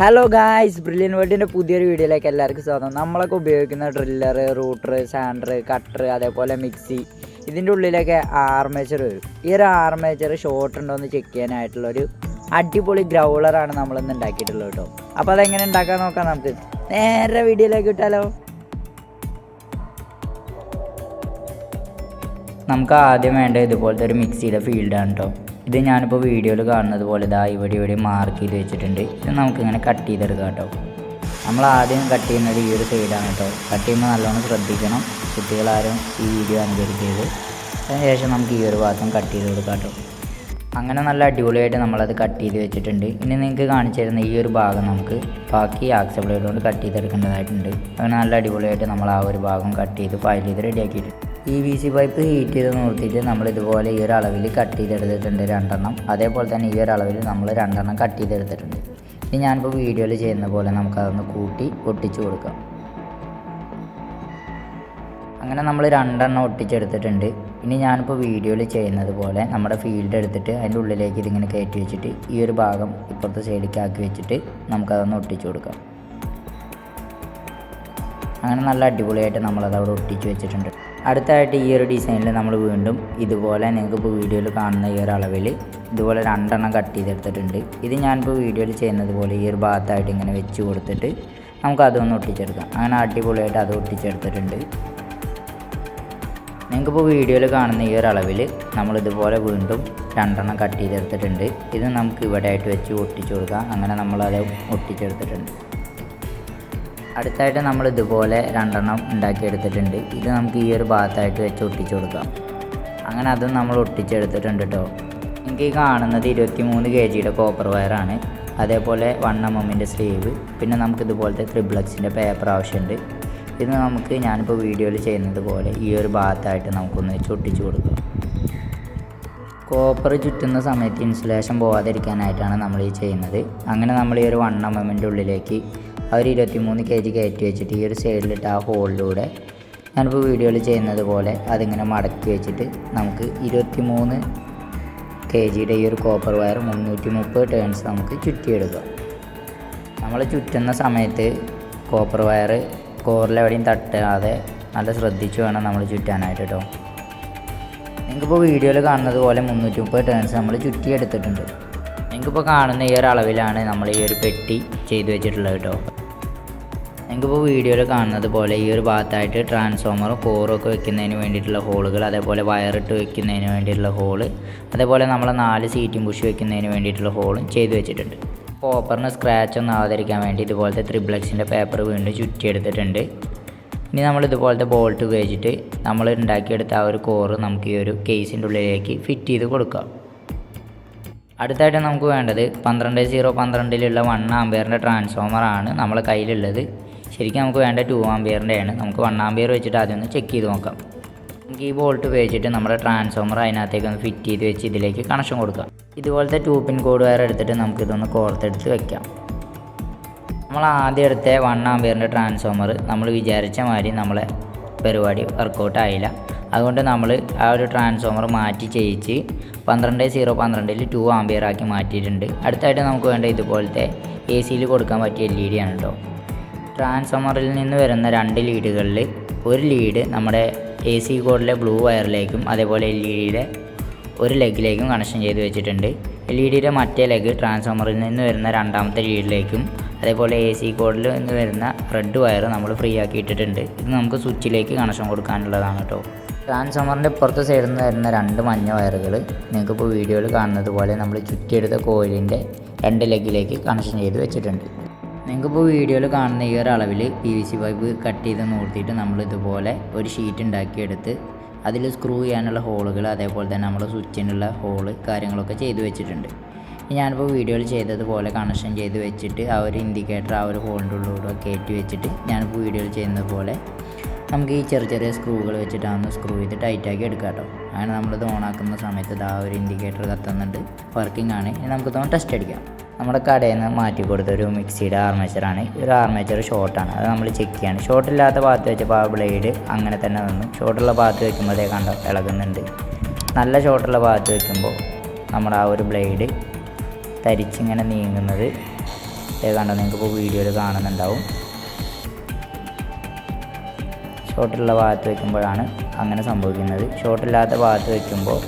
Hello guys brilliant വേൾഡിന്റെ പുതിയൊരു വീഡിയോയിലേക്ക് എല്ലാവർക്കും സ്വാഗതം. നമ്മളൊക്കെ ഉപയോഗിക്കുന്ന ഡ്രില്ലർ റൂട്ടർ സാൻഡർ കട്ടർ അതേപോലെ മിക്സി ഇതിന്റെ ഉള്ളിലൊക്കെ ആർമേച്ചർ വരും. ഈ ഒരു ആർമേച്ചർ ഷോർട്ട് ഉണ്ടോ എന്ന് ചെക്ക് ചെയ്യാനായിട്ടുള്ള ഒരു അടിപൊളി ഗ്രൗളറാണ് നമ്മളിന്ന് ഉണ്ടാക്കിയിട്ടുള്ളത് കേട്ടോ. അപ്പോൾ അതെങ്ങനെ ഉണ്ടാക്കാൻ നോക്കാം നമുക്ക്. നേരെ വീഡിയോയിലേക്ക് ഇട്ടാലോ? നമുക്ക് ആദ്യം വേണ്ട ഇതുപോലത്തെ ഒരു മിക്സിയുടെ ഫീൽഡാണ് കേട്ടോ. ഇത് ഞാനിപ്പോൾ വീഡിയോയിൽ കാണുന്നത് പോലെ ഇതാ ഇവിടെ ഇവിടെ മാർക്ക് ചെയ്ത് വെച്ചിട്ടുണ്ട്. ഇത് നമുക്കിങ്ങനെ കട്ട് ചെയ്തെടുക്കാം കേട്ടോ. നമ്മൾ ആദ്യം കട്ട് ചെയ്യുന്നത് ഈ ഒരു സൈഡാണ് കേട്ടോ. കട്ട് ചെയ്യുമ്പോൾ നല്ലോണം ശ്രദ്ധിക്കണം. കുട്ടികളാരും ഈ വീഡിയോ അനുകരിക്കരുത്. അതിനുശേഷം നമുക്ക് ഈ ഒരു ഭാഗം കട്ട് ചെയ്ത് കൊടുക്കാം കേട്ടോ. അങ്ങനെ നല്ല അടിപൊളിയായിട്ട് നമ്മളത് കട്ട് ചെയ്ത് വെച്ചിട്ടുണ്ട്. ഇനി നിങ്ങൾക്ക് കാണിച്ചു തരുന്ന ഈ ഒരു ഭാഗം നമുക്ക് ബാക്കി ആക്സബ്ലേഡ് കൊണ്ട് കട്ട് ചെയ്തെടുക്കേണ്ടതായിട്ടുണ്ട്. അങ്ങനെ നല്ല അടിപൊളിയായിട്ട് നമ്മൾ ആ ഒരു ഭാഗം കട്ട് ചെയ്ത് ഫയൽ ചെയ്ത് റെഡിയാക്കിയിട്ടുണ്ട് ഈ വി സി പൈപ്പ് ഹീറ്റ് ചെയ്ത് നിർത്തിയിട്ട് നമ്മൾ ഇതുപോലെ ഈ ഒരു അളവിൽ കട്ട് ചെയ്തെടുത്തിട്ടുണ്ട് രണ്ടെണ്ണം. അതേപോലെ തന്നെ ഈ ഒരു അളവിൽ നമ്മൾ രണ്ടെണ്ണം കട്ട് ചെയ്തെടുത്തിട്ടുണ്ട്. ഇനി ഞാനിപ്പോൾ വീഡിയോയിൽ ചെയ്യുന്ന പോലെ നമുക്കതൊന്ന് കൂട്ടി ഒട്ടിച്ചു കൊടുക്കാം. അങ്ങനെ നമ്മൾ രണ്ടെണ്ണം ഒട്ടിച്ചെടുത്തിട്ടുണ്ട്. ഇനി ഞാനിപ്പോൾ വീഡിയോയിൽ ചെയ്യുന്നത് പോലെ നമ്മുടെ ഫീൽഡ് എടുത്തിട്ട് അതിന്റെ ഉള്ളിലേക്ക് ഇതിങ്ങനെ കയറ്റി വെച്ചിട്ട് ഈ ഒരു ഭാഗം ഇപ്പുറത്തെ സൈഡിലേക്ക് ആക്കി വെച്ചിട്ട് നമുക്കതൊന്ന് ഒട്ടിച്ചു കൊടുക്കാം. അങ്ങനെ നല്ല അടിപൊളിയായിട്ട് നമ്മളത് അവിടെ ഒട്ടിച്ച് വെച്ചിട്ടുണ്ട്. അടുത്തായിട്ട് ഈ ഒരു ഡിസൈനിൽ നമ്മൾ വീണ്ടും ഇതുപോലെ നിങ്ങൾക്ക് ഇപ്പോൾ വീഡിയോയിൽ കാണുന്ന ഈ ഒരു അളവിൽ ഇതുപോലെ രണ്ടെണ്ണം കട്ട് ചെയ്തെടുത്തിട്ടുണ്ട്. ഇത് ഞാനിപ്പോൾ വീഡിയോയിൽ ചെയ്യുന്നത് പോലെ ഈ ഒരു ഭാഗത്തായിട്ട് ഇങ്ങനെ വെച്ച് കൊടുത്തിട്ട് നമുക്ക് അതൊന്ന് ഒട്ടിച്ചെടുക്കാം. അങ്ങനെ അടിപൊളിയായിട്ട് അത് ഒട്ടിച്ചെടുത്തിട്ടുണ്ട്. നിങ്ങൾക്കിപ്പോൾ വീഡിയോയിൽ കാണുന്ന ഈ ഒരു അളവിൽ നമ്മൾ ഇതുപോലെ വീണ്ടും രണ്ടെണ്ണം കട്ട് ചെയ്തെടുത്തിട്ടുണ്ട്. ഇത് നമുക്ക് ഇവിടെ ആയിട്ട് വെച്ച് ഒട്ടിച്ചു കൊടുക്കാം. അങ്ങനെ നമ്മളത് ഒട്ടിച്ചെടുത്തിട്ടുണ്ട്. അടുത്തായിട്ട് നമ്മൾ ഇതുപോലെ രണ്ടെണ്ണം ഉണ്ടാക്കിയെടുത്തിട്ടുണ്ട്. ഇത് നമുക്ക് ഈ ഒരു ഭാഗത്തായിട്ട് വെച്ച് ഒട്ടിച്ചു കൊടുക്കാം. അങ്ങനെ അതും നമ്മൾ ഒട്ടിച്ചെടുത്തിട്ടുണ്ട് കേട്ടോ എനിക്ക് ഈ കാണുന്നത് ഇരുപത്തി മൂന്ന് കെ ജിയുടെ കോപ്പർ വയറാണ് അതേപോലെ വൺ എം എമ്മിന്റെ സ്ലീവ് പിന്നെ നമുക്ക് ഇതുപോലത്തെ ത്രിബ്ലക്സിന്റെ പേപ്പർ ആവശ്യമുണ്ട്. ഇത് നമുക്ക് ഞാനിപ്പോൾ വീഡിയോയിൽ ചെയ്യുന്നത് പോലെ ഈ ഒരു ഭാഗത്തായിട്ട് നമുക്കൊന്ന് വെച്ച് ഒട്ടിച്ചു കൊടുക്കാം. കോപ്പർ ചുറ്റുന്ന സമയത്ത് ഇൻസുലേഷൻ പോകാതിരിക്കാനായിട്ടാണ് നമ്മൾ ഈ ചെയ്യുന്നത്. അങ്ങനെ നമ്മൾ ഈ ഒരു വൺ എം എമ്മിന്റെ ഉള്ളിലേക്ക് ഒരു ഇരുപത്തിമൂന്ന് കെ ജി കയറ്റി വെച്ചിട്ട് ഈ ഒരു സൈഡിലിട്ട് ആ ഹോളിലൂടെ ഞാനിപ്പോൾ വീഡിയോയിൽ ചെയ്യുന്നത് പോലെ അതിങ്ങനെ മടക്കി വെച്ചിട്ട് നമുക്ക് ഇരുപത്തിമൂന്ന് കെ ജിയുടെ ഈ ഒരു കോപ്പർ വയർ മുന്നൂറ്റി മുപ്പത് ടേൺസ് നമുക്ക് ചുറ്റിയെടുക്കാം. നമ്മൾ ചുറ്റുന്ന സമയത്ത് കോപ്പർ വയർ കോറിലെവിടെയും തട്ടാതെ നല്ല ശ്രദ്ധിച്ച് വേണം നമ്മൾ ചുറ്റാനായിട്ട് കേട്ടോ നിങ്ങൾക്കിപ്പോൾ വീഡിയോയിൽ കാണുന്നത് പോലെ മുന്നൂറ്റി മുപ്പത് ടേൺസ് നമ്മൾ ചുറ്റിയെടുത്തിട്ടുണ്ട്. നിങ്ങൾക്കിപ്പോൾ കാണുന്ന ഈ ഒരു അളവിലാണ് നമ്മൾ ഈ ഒരു പെട്ടി ചെയ്തു വെച്ചിട്ടുള്ളത് കേട്ടോ നിങ്ങൾക്കിപ്പോൾ വീഡിയോയിൽ കാണുന്നത് പോലെ ഈ ഒരു ഭാഗത്തായിട്ട് ട്രാൻസ്ഫോമറും കോറും ഒക്കെ വെക്കുന്നതിന് വേണ്ടിയിട്ടുള്ള ഹോളുകൾ അതേപോലെ വയറിട്ട് വെക്കുന്നതിന് വേണ്ടിയിട്ടുള്ള ഹോൾ അതേപോലെ നമ്മളെ നാല് സീറ്റും പുഷ് വെക്കുന്നതിന് വേണ്ടിയിട്ടുള്ള ഹോളും ചെയ്തു വെച്ചിട്ടുണ്ട്. കോപ്പറിന് സ്ക്രാച്ച് ഒന്നും ആവാതിരിക്കാൻ വേണ്ടി ഇതുപോലത്തെ ത്രിബ്ലക്സിന്റെ പേപ്പർ വീണ്ടും ചുറ്റിയെടുത്തിട്ടുണ്ട്. ഇനി നമ്മൾ ഇതുപോലത്തെ ബോൾട്ട് ഉപയോഗിച്ചിട്ട് നമ്മൾ ഉണ്ടാക്കിയെടുത്ത ആ ഒരു കോറ് നമുക്ക് ഈ ഒരു കേസിന്റെ ഉള്ളിലേക്ക് ഫിറ്റ് ചെയ്ത് കൊടുക്കാം. അടുത്തായിട്ട് നമുക്ക് വേണ്ടത് പന്ത്രണ്ട് സീറോ പന്ത്രണ്ടിലുള്ള വൺ ആംബിയറിന്റെ ട്രാൻസ്ഫോമറാണ് നമ്മളെ കയ്യിലുള്ളത്. ശരിക്കും നമുക്ക് വേണ്ട ടു ആംബിയറിന്റെ ആണ് നമുക്ക് വൺ ആംബിയർ വെച്ചിട്ട് ആദ്യം ഒന്ന് ചെക്ക് ചെയ്ത് നോക്കാം. നമുക്ക് ഈ ബോൾട്ട് ഉപയോഗിച്ചിട്ട് നമ്മുടെ ട്രാൻസ്ഫോമർ അതിനകത്തേക്ക് ഒന്ന് ഫിറ്റ് ചെയ്ത് വെച്ച് ഇതിലേക്ക് കണക്ഷൻ കൊടുക്കാം. ഇതുപോലത്തെ ടൂ പിൻ കോഡ് വയർ എടുത്തിട്ട് നമുക്ക് ഇതൊന്ന് കോർത്തെടുത്ത് വെക്കാം. നമ്മൾ ആദ്യം എടുത്ത വൺ ആംബിയറിന്റെ ട്രാൻസ്ഫോമർ നമ്മൾ വിചാരിച്ച മാതിരി നമ്മളെ പരിപാടി വർക്കൗട്ട് ആയില്ല. അതുകൊണ്ട് നമ്മൾ ആ ഒരു ട്രാൻസ്ഫോമർ മാറ്റി ചെയ്യിച്ച് പന്ത്രണ്ട് സീറോ പന്ത്രണ്ടിൽ ടു ആംബിയർ ആക്കി മാറ്റിയിട്ടുണ്ട്. അടുത്തായിട്ട് നമുക്ക് വേണ്ട ഇതുപോലത്തെ എ സിയിൽ കൊടുക്കാൻ പറ്റിയ എൽ ഇ ഡി ആണ് കേട്ടോ ട്രാൻസ്ഫോമറിൽ നിന്ന് വരുന്ന രണ്ട് ലീഡുകളിൽ ഒരു ലീഡ് നമ്മുടെ എ സി കോഡിലെ ബ്ലൂ വയറിലേക്കും അതേപോലെ എൽ ഇ ഡിയുടെ ഒരു ലെഗിലേക്കും കണക്ഷൻ ചെയ്ത് വെച്ചിട്ടുണ്ട്. എൽ ഇ ഡിയുടെ മറ്റേ ലെഗ് ട്രാൻസ്ഫോമറിൽ നിന്ന് വരുന്ന രണ്ടാമത്തെ ലീഡിലേക്കും അതേപോലെ എ സി കോഡിൽ നിന്ന് വരുന്ന റെഡ് വയർ നമ്മൾ ഫ്രീ ആക്കി ഇട്ടിട്ടുണ്ട്. ഇത് നമുക്ക് സ്വിച്ചിലേക്ക് കണക്ഷൻ കൊടുക്കാനുള്ളതാണ് കേട്ടോ ട്രാൻസ്ഫോമറിന്റെ പുറത്ത് സൈഡിൽ നിന്ന് വരുന്ന രണ്ട് മഞ്ഞ വയറുകൾ നിങ്ങൾക്കിപ്പോൾ വീഡിയോയിൽ കാണുന്നത് പോലെ നമ്മൾ ചുറ്റിയെടുത്ത കോയിലിന്റെ രണ്ട് ലെഗിലേക്ക് കണക്ഷൻ ചെയ്ത് വെച്ചിട്ടുണ്ട്. നിങ്ങൾക്കിപ്പോൾ വീഡിയോയിൽ കാണുന്ന ഈ ഒരു അളവിൽ P V C pipe cut ചെയ്ത് നൂർത്തിയിട്ട് നമ്മൾ ഇതുപോലെ ഒരു ഷീറ്റ് ഉണ്ടാക്കിയെടുത്ത് അതിൽ സ്ക്രൂ ചെയ്യാനുള്ള ഹോളുകൾ അതേപോലെ തന്നെ നമ്മൾ സ്വിച്ചിനുള്ള ഹോൾ കാര്യങ്ങളൊക്കെ ചെയ്ത് വെച്ചിട്ടുണ്ട്. ഞാനിപ്പോൾ വീഡിയോയിൽ ചെയ്തതുപോലെ കണക്ഷൻ ചെയ്ത് വെച്ചിട്ട് ആ ഒരു ഇൻഡിക്കേറ്റർ ആ ഒരു ഹോളിന്റെ ഉള്ളിലൂടെ കയറ്റി വെച്ചിട്ട് ഞാനിപ്പോൾ വീഡിയോയിൽ ചെയ്യുന്നത് പോലെ നമുക്ക് ഈ ചെറിയ ചെറിയ സ്ക്രൂകൾ വെച്ചിട്ടാണ് സ്ക്രൂ ചെയ്ത് ടൈറ്റാക്കി എടുക്കാം കേട്ടോ. അങ്ങനെ നമ്മളിത് ഓണാക്കുന്ന സമയത്ത് ആ ഒരു ഇൻഡിക്കേറ്റർ കത്തുന്നുണ്ട്. വർക്കിംഗ് ആണ്. ഇനി നമുക്ക് ഇതൊന്ന് ടെസ്റ്റ് അടിക്കാം. നമ്മുടെ കടയിൽ നിന്ന് മാറ്റി കൊടുത്ത ഒരു മിക്സിയുടെ ആർമേച്ചറാണ് ഒരു ആർമേച്ചർ ഷോർട്ടാണ് അത് നമ്മൾ ചെക്ക് ചെയ്യാണ്. ഷോർട്ടില്ലാത്ത ഭാഗത്ത് വെച്ചപ്പോൾ ആ ബ്ലേഡ് അങ്ങനെ തന്നെ നിന്നു. ഷോർട്ടുള്ള ഭാഗത്ത് വെക്കുമ്പോൾ അതേ കണ്ട? ഇളകുന്നുണ്ട്. നല്ല ഷോർട്ടുള്ള ഭാഗത്ത് വെക്കുമ്പോൾ നമ്മുടെ ആ ഒരു ബ്ലേഡ് തരിച്ചിങ്ങനെ നീങ്ങുന്നത് ഇതേ കണ്ടോ? നിങ്ങൾക്ക് ഇപ്പോൾ വീഡിയോയിൽ കാണുന്നുണ്ടാവും. ഷോർട്ടുള്ള ഭാഗത്ത് വെക്കുമ്പോഴാണ് അങ്ങനെ സംഭവിക്കുന്നത്. ഷോർട്ടില്ലാത്ത ഭാഗത്ത് വെക്കുമ്പോൾ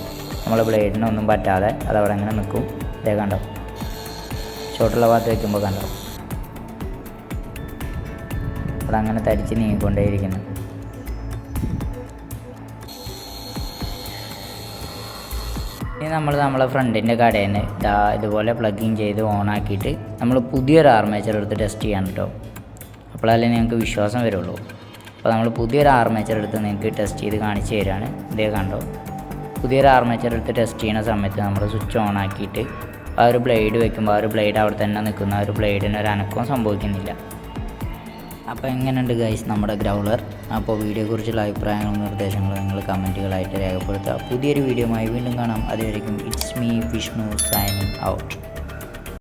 നമ്മൾ ബ്ലേഡിനൊന്നും പറ്റാതെ അതവിടെ അങ്ങനെ നിൽക്കും. ഇതേ കണ്ടോ? ഷോട്ടുള്ള ഭാഗത്ത് വെക്കുമ്പോൾ കണ്ടോ? അങ്ങനെ തരിച്ച് നീങ്ങിക്കൊണ്ടേയിരിക്കുന്നു. ഇനി നമ്മൾ നമ്മളെ ഫ്രണ്ടിന്റെ കടയിൽ നിന്ന് ഇതാ ഇതുപോലെ പ്ലഗിങ് ചെയ്ത് ഓണാക്കിയിട്ട് നമ്മൾ പുതിയൊരു ആർമേച്ചർ എടുത്ത് ടെസ്റ്റ് ചെയ്യണം കേട്ടോ അപ്പോഴല്ലേ നിങ്ങൾക്ക് വിശ്വാസം വരുള്ളൂ. അപ്പോൾ നമ്മൾ പുതിയൊരു ആർമേച്ചർ എടുത്ത് നിങ്ങൾക്ക് ടെസ്റ്റ് ചെയ്ത് കാണിച്ചു തരികയാണ് ഇതേ കണ്ടോ? പുതിയൊരു ആർമേച്ചർ എടുത്ത് ടെസ്റ്റ് ചെയ്യുന്ന സമയത്ത് നമ്മൾ സ്വിച്ച് ഓൺ ആക്കിയിട്ട് ആ ഒരു ബ്ലേഡ് വെക്കുമ്പോൾ ആ ഒരു ബ്ലേഡ് അവിടെ തന്നെ നിൽക്കുന്ന ആ ഒരു ബ്ലേഡിന് ഒരു അനക്കവും സംഭവിക്കുന്നില്ല. അപ്പോൾ എങ്ങനെയുണ്ട് ഗൈസ് നമ്മുടെ ഗ്രൗളർ? അപ്പോൾ വീഡിയോയെക്കുറിച്ചുള്ള അഭിപ്രായങ്ങളും നിർദ്ദേശങ്ങളും നിങ്ങൾ കമന്റുകളായിട്ട് രേഖപ്പെടുത്തുക. പുതിയൊരു വീഡിയോയുമായി വീണ്ടും കാണാം. അതുവരെയും it's me Vishnu signing out